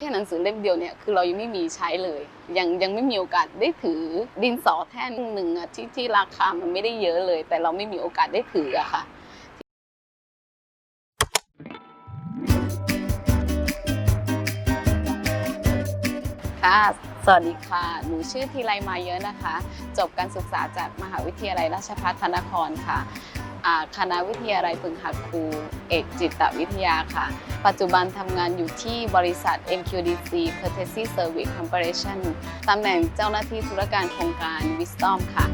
แค่หนังสือเล่มเดียวเนี่ยคือเรายังไม่มีใช้เลย ยังยังไม่มีโอกาสได้ถือดินสอแท่งหนึ่งอะที่ที่ราคามันไม่ได้เยอะเลย แต่เราไม่มีโอกาสได้ถืออะค่ะค่ะสวัสดีค่ะ หนูชื่อทีไรมาเยอะนะคะ จบการศึกษาจากมหาวิทยาลัยราชภัฏพระนครค่ะ คณะวิทยาลัยพึงหักครู เอกจิตวิทยาค่ะ ปัจจุบันทำงานอยู่ที่บริษัท MQDC Courtesy Service Corporation ตำแหน่งเจ้าหน้าที่ธุรการโครงการ Wisdom ค่ะ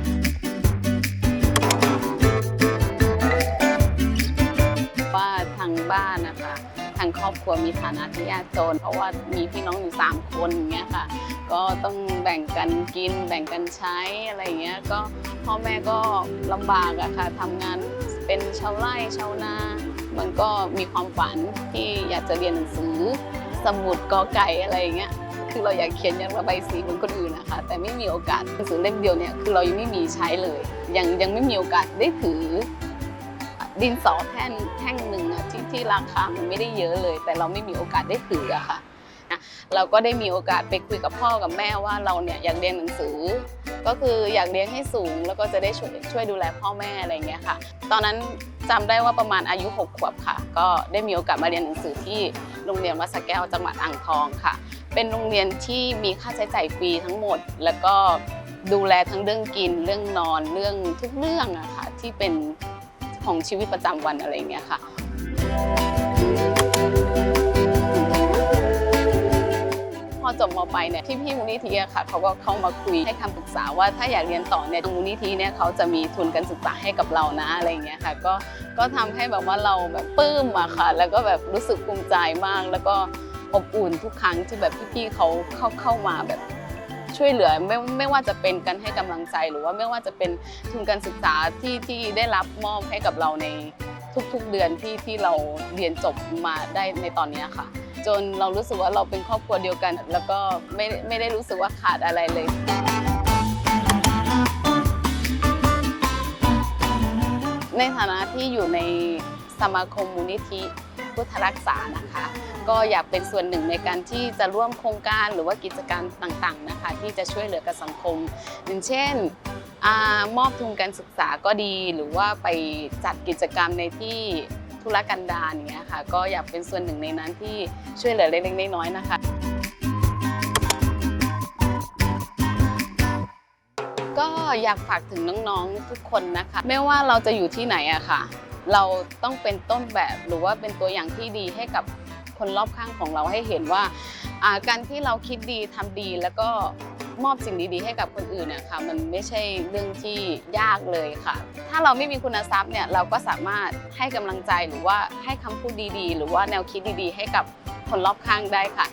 รอบครัวมีฐานะที่ยากจน เพราะว่ามีพี่น้องอยู่ 3 คนอย่างเงี้ยค่ะ ก็ต้องแบ่งกันกิน แบ่งกันใช้อะไรอย่างเงี้ยก็พ่อแม่ก็ลำบากอะค่ะทำงานเป็นชาวไร่ชาวนา มันก็มีความฝันที่อยากจะเรียนหนังสือ สมุดกอไก่อะไรอย่างเงี้ยคือเราอยากเขียนยันระบายสีเหมือนคนอื่นนะคะแต่ไม่มีโอกาสหนังสือเล่มเดียวเนี่ยคือเรายังไม่มีใช้เลย ยังยังไม่มีโอกาสได้ถือดินสอแท่งแท่งหนึ่ง ที่ราคามันไม่ได้เยอะเลย แต่เราไม่มีโอกาสได้ถืออะค่ะนะเราก็ได้มีโอกาสไปคุยกับพ่อกับแม่ว่าเราเนี่ยอยากเรียนหนังสือ ก็คืออยากเรียนให้สูง แล้วก็จะได้ช่วยช่วยดูแลพ่อแม่อะไรเงี้ยค่ะ ตอนนั้นจำได้ว่าประมาณอายุ 6 ขวบค่ะ ก็ได้มีโอกาสมาเรียนหนังสือที่โรงเรียนวัดสะแก้วจังหวัดอ่างทองค่ะ เป็นโรงเรียนที่มีค่าใช้จ่ายฟรีทั้งหมด แล้วก็ดูแลทั้งเรื่องกินเรื่องนอนเรื่องทุกเรื่องอะค่ะที่เป็นของชีวิตประจำวันอะไรเงี้ยค่ะ พอจบมปลายเนี่ยที่พี่มูลนิธิอะค่ะเขาก็เข้ามาคุยให้คำปรึกษาว่าถ้าอยากเรียนต่อเนี่ยมูลนิธิเนี่ยเขาจะมีทุนการศึกษาให้กับเรานะอะไรอย่างเงี้ยค่ะก็ก็ทำให้แบบว่าเราแบบปลื้มอะค่ะ แล้วก็แบบรู้สึกภูมิใจมาก แล้วก็อบอุ่นทุกครั้งที่แบบพี่ๆเขาเข้าเข้ามาแบบช่วยเหลือไม่ไม่ว่าจะเป็นการให้กำลังใจหรือว่าไม่ว่าจะเป็นทุนการศึกษาที่ที่ได้รับมอบให้กับเราใน ทุกๆเดือนที่ที่เราเรียนจบมาได้ในตอนนี้ค่ะ จนเรารู้สึกว่าเราเป็นครอบครัวเดียวกัน แล้วก็ไม่ไม่ได้รู้สึกว่าขาดอะไรเลยในฐานะที่อยู่ในสมาคมมูลนิธิพุทธรักษานะคะ ก็อยากเป็นส่วนหนึ่งในการที่จะร่วมโครงการหรือว่ากิจการต่างๆนะคะ ที่จะช่วยเหลือกับสังคมอย่างเช่น มอบทุนการศึกษาก็ดี หรือว่าไปจัดกิจกรรมในที่ธุรกันดารอย่างเงี้ยค่ะ ก็อยากเป็นส่วนหนึ่งในนั้นที่ช่วยเหลือเล็กๆน้อยๆนะคะก็อยากฝากถึงน้องๆทุกคนนะคะ ไม่ว่าเราจะอยู่ที่ไหนอะค่ะ เราต้องเป็นต้นแบบหรือว่าเป็นตัวอย่างที่ดีให้กับคนรอบข้างของเราให้เห็นว่าอ่า การที่เราคิดดีทำดีแล้วก็มอบสิ่งดีๆ ให้กับคนอื่นนะคะมันไม่ใช่เรื่องที่ยากเลยค่ะ ถ้าเราไม่มีคุณทรัพย์เนี่ยเราก็สามารถให้กำลังใจหรือว่าให้คำพูดดีๆ หรือว่าแนวคิดดีๆ ให้กับคนรอบข้างได้ค่ะ